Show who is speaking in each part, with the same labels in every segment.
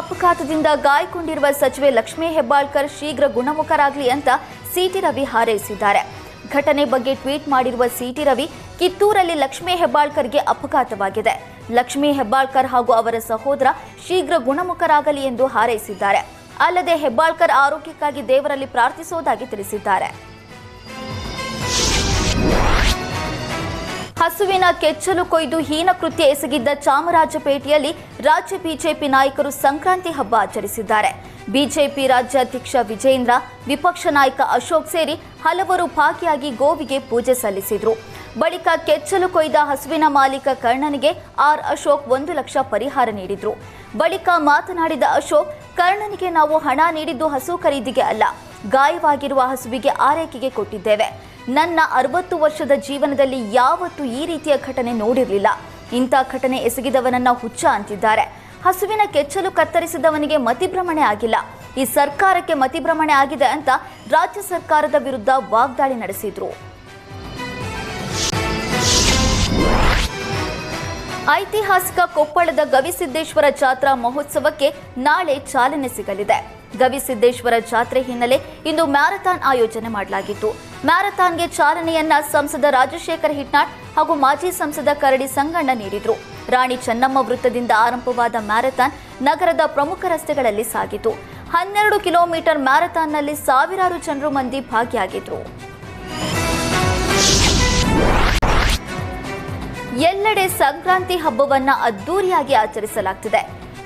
Speaker 1: ಅಪಘಾತದಿಂದ ಗಾಯಗೊಂಡಿರುವ ಸಚಿವೆ ಲಕ್ಷ್ಮೀ ಹೆಬ್ಬಾಳ್ಕರ್ ಶೀಘ್ರ ಗುಣಮುಖರಾಗಲಿ ಅಂತ ಸಿಟಿ ರವಿ ಹಾರೈಸಿದ್ದಾರೆ. ಘಟನೆ ಬಗ್ಗೆ ಟ್ವೀಟ್ ಮಾಡಿರುವ ಸಿಟಿ ರವಿ, ಕಿತ್ತೂರಲ್ಲಿ ಲಕ್ಷ್ಮೀ ಹೆಬ್ಬಾಳ್ಕರ್ಗೆ ಅಪಘಾತವಾಗಿದೆ. ಲಕ್ಷ್ಮೀ ಹೆಬ್ಬಾಳ್ಕರ್ ಹಾಗೂ ಅವರ ಸಹೋದರ ಶೀಘ್ರ ಗುಣಮುಖರಾಗಲಿ ಎಂದು ಹಾರೈಸಿದ್ದಾರೆ. ಅಲ್ಲದೆ ಹೆಬ್ಬಾಳ್ಕರ್ ಆರೋಗ್ಯಕ್ಕಾಗಿ ದೇವರಲ್ಲಿ ಪ್ರಾರ್ಥಿಸುವುದಾಗಿ ತಿಳಿಸಿದ್ದಾರೆ. ಹಸುವಿನ ಕೆಚ್ಚಲು ಕೊಯ್ದು ಹೀನ ಕೃತ್ಯ ಎಸಗಿದ್ದ ಚಾಮರಾಜಪೇಟೆಯಲ್ಲಿ ರಾಜ್ಯ ಬಿಜೆಪಿ ನಾಯಕರು ಸಂಕ್ರಾಂತಿ ಹಬ್ಬ ಆಚರಿಸಿದ್ದಾರೆ. ಬಿಜೆಪಿ ರಾಜ್ಯಾಧ್ಯಕ್ಷ ವಿಜೇಂದ್ರ, ವಿಪಕ್ಷ ನಾಯಕ ಅಶೋಕ್ ಸೇರಿ ಹಲವರು ಭಾಗಿಯಾಗಿ ಗೋವಿಗೆ ಪೂಜೆ ಸಲ್ಲಿಸಿದರು. ಬಳಿಕ ಕೆಚ್ಚಲು ಕೊಯ್ದ ಹಸುವಿನ ಮಾಲೀಕ ಕರ್ಣನಿಗೆ ಆರ್ ಅಶೋಕ್ ಒಂದು ಲಕ್ಷ ಪರಿಹಾರ ನೀಡಿದ್ರು. ಬಳಿಕ ಮಾತನಾಡಿದ ಅಶೋಕ್, ಕರ್ಣನಿಗೆ ನಾವು ಹಣ ನೀಡಿದ್ದು ಹಸು ಖರೀದಿಗೆ ಅಲ್ಲ, ಗಾಯವಾಗಿರುವ ಹಸುವಿಗೆ ಆರೈಕೆಗೆ ಕೊಟ್ಟಿದ್ದೇವೆ. ನನ್ನ ಅರವತ್ತು ವರ್ಷದ ಜೀವನದಲ್ಲಿ ಯಾವತ್ತೂ ಈ ರೀತಿಯ ಘಟನೆ ನೋಡಿರಲಿಲ್ಲ. ಇಂಥ ಘಟನೆ ಎಸಗಿದವನನ್ನ ಹುಚ್ಚ ಅಂತಿದ್ದಾರೆ. ಹಸುವಿನ ಕೆಚ್ಚಲು ಕತ್ತರಿಸಿದವನಿಗೆ ಮತಿಭ್ರಮಣೆ ಆಗಿಲ್ಲ. ಈ ಸರ್ಕಾರಕ್ಕೆ ಮತಿಭ್ರಮಣೆ ಆಗಿದೆ ಅಂತ ರಾಜ್ಯ ಸರ್ಕಾರದ ವಿರುದ್ಧ ವಾಗ್ದಾಳಿ ನಡೆಸಿದ್ರು. ಐತಿಹಾಸಿಕ ಕೊಪ್ಪಳದ ಗವಿಸಿದ್ದೇಶ್ವರ ಜಾತ್ರಾ ಮಹೋತ್ಸವಕ್ಕೆ ನಾಳೆ ಚಾಲನೆ ಸಿಗಲಿದೆ. ಗವಿಸಿದ್ದೇಶ್ವರ ಜಾತ್ರೆ ಹಿನ್ನೆಲೆ ಇಂದು ಮ್ಯಾರಥಾನ್ ಆಯೋಜನೆ ಮಾಡಲಾಗಿತ್ತು. ಮ್ಯಾರಥಾನ್ಗೆ ಚಾಲನೆಯನ್ನ ಸಂಸದ ರಾಜಶೇಖರ್ ಹಿಟ್ನಾಟ್ ಹಾಗೂ ಮಾಜಿ ಸಂಸದ ಕರಡಿ ಸಂಗಣ್ಣ ನೀಡಿದ್ರು. ರಾಣಿ ಚೆನ್ನಮ್ಮ ವೃತ್ತದಿಂದ ಆರಂಭವಾದ ಮ್ಯಾರಥಾನ್ ನಗರದ ಪ್ರಮುಖ ರಸ್ತೆಗಳಲ್ಲಿ ಸಾಗಿತು. ಹನ್ನೆರಡು ಕಿಲೋಮೀಟರ್ ಮ್ಯಾರಥಾನ್ನಲ್ಲಿ ಸಾವಿರಾರು ಜನರು ಮಂದಿ ಭಾಗಿಯಾಗಿದ್ರು. ಎಲ್ಲೆಡೆ ಸಂಕ್ರಾಂತಿ ಹಬ್ಬವನ್ನ ಅದ್ದೂರಿಯಾಗಿ ಆಚರಿಸಲಾಗ್ತಿದೆ.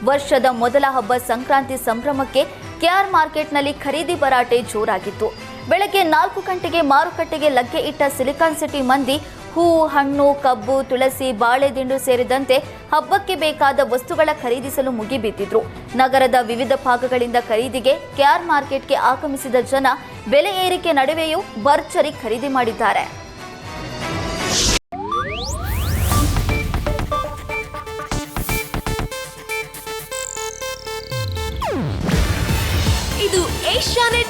Speaker 1: ವರ್ಷದ ಮೊದಲ ಹಬ್ಬ ಸಂಕ್ರಾಂತಿ ಸಂಭ್ರಮಕ್ಕೆ ಕೆಆರ್ ಮಾರ್ಕೆಟ್ನಲ್ಲಿ ಖರೀದಿ ಭರಾಟೆ ಜೋರಾಗಿತ್ತು. ಬೆಳಗ್ಗೆ ನಾಲ್ಕು ಗಂಟೆಗೆ ಮಾರುಕಟ್ಟೆಗೆ ಲಗ್ಗೆ ಇಟ್ಟ ಸಿಲಿಕಾನ್ ಸಿಟಿ ಮಂದಿ ಹೂ, ಹಣ್ಣು, ಕಬ್ಬು, ತುಳಸಿ, ಬಾಳೆದಿಂಡು ಸೇರಿದಂತೆ ಹಬ್ಬಕ್ಕೆ ಬೇಕಾದ ವಸ್ತುಗಳ ಖರೀದಿಸಲು ಮುಗಿಬಿದ್ದಿದ್ರು. ನಗರದ ವಿವಿಧ ಭಾಗಗಳಿಂದ ಖರೀದಿಗೆ ಕ್ಯಾರ್ ಮಾರ್ಕೆಟ್ಗೆ ಆಗಮಿಸಿದ ಜನ ಬೆಲೆ ಏರಿಕೆ ನಡುವೆಯೂ ಭರ್ಜರಿ ಖರೀದಿ ಮಾಡಿದ್ದಾರೆ.
Speaker 2: ಇದು ಏಷ್ಯಾನೆಟ್